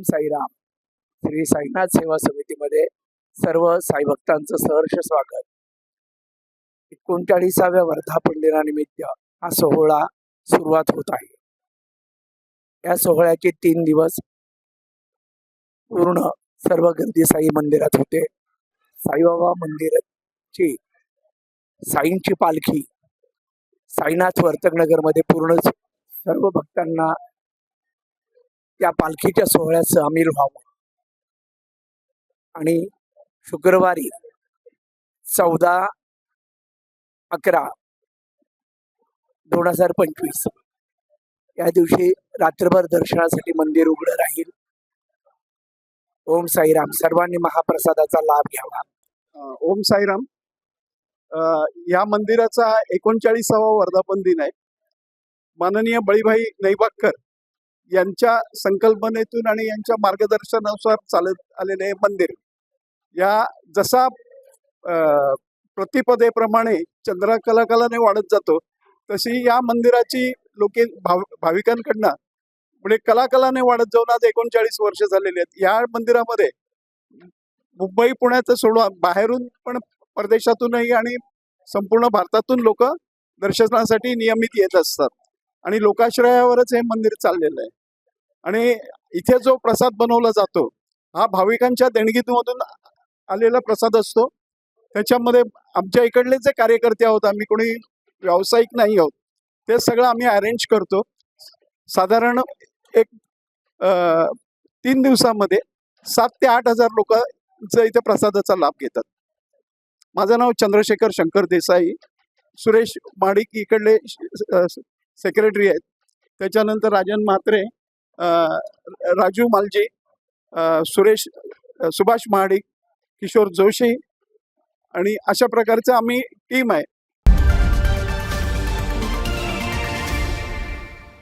ओम साईराम. श्री साईनाथ सेवा समितीमध्ये सर्व साईभक्तांचं सहर्ष स्वागत. एकोणचाळीसाव्या वर्धापन दिनानिमित्त हा सोहळा सुरुवात होत आहे. या सोहळ्याचे तीन दिवस पूर्ण सर्व गर्दी साई मंदिरात होते. साईबाबा मंदिराची साईंची पालखी साईनाथ वर्तकनगरमध्ये पूर्ण सर्व भक्तांना त्या पालखीच्या सोहळ्यात सामील व्हावं. आणि शुक्रवारी चौदा अकरा दोन हजार पंचवीस या दिवशी रात्रभर दर्शनासाठी मंदिर उघडं राहील. ओम साईराम. सर्वांनी महाप्रसादाचा लाभ घ्यावा. ओम साईराम. या मंदिराचा एकोणचाळीसावा वर्धापन दिन आहे. माननीय बळीभाई नैबागकर यांच्या संकल्पनेतून आणि यांच्या मार्गदर्शनानुसार चालत आलेले हे मंदिर. या जसा प्रतिपदेप्रमाणे प्रतिपदेप्रमाणे चंद्रकलाकालाने वाढत जातो तशी या मंदिराची लोके भाव भाविकांकडनं म्हणजे कलाकलाने वाढत जाऊन आज एकोणचाळीस वर्ष झालेली आहेत. या मंदिरामध्ये मुंबई पुण्याचं सोडून बाहेरून पण परदेशातूनही आणि संपूर्ण भारतातून लोक दर्शनासाठी नियमित येत असतात. आणि लोकाश्रयावरच हे मंदिर चाललेलं आहे. आणि इथे जो प्रसाद बनवला जातो हा भाविकांच्या देणगीतमधून आलेला प्रसाद असतो. त्याच्यामध्ये आमच्या इकडले जे कार्यकर्ते आहोत आम्ही कोणी व्यावसायिक नाही आहोत ते सगळं आम्ही अरेंज करतो. साधारण एक तीन दिवसामध्ये सात ते आठ हजार लोकांचा इथे प्रसादाचा लाभ घेतात. माझं नाव चंद्रशेखर शंकर देसाई सुरेश माडिक इकडले सेक्रेटरी आहेत. त्याच्यानंतर राजन म्हात्रे राजू मालजे सुरेश सुभाष महाडिक किशोर जोशी आणि अशा प्रकारचं आम्ही टीम आहे.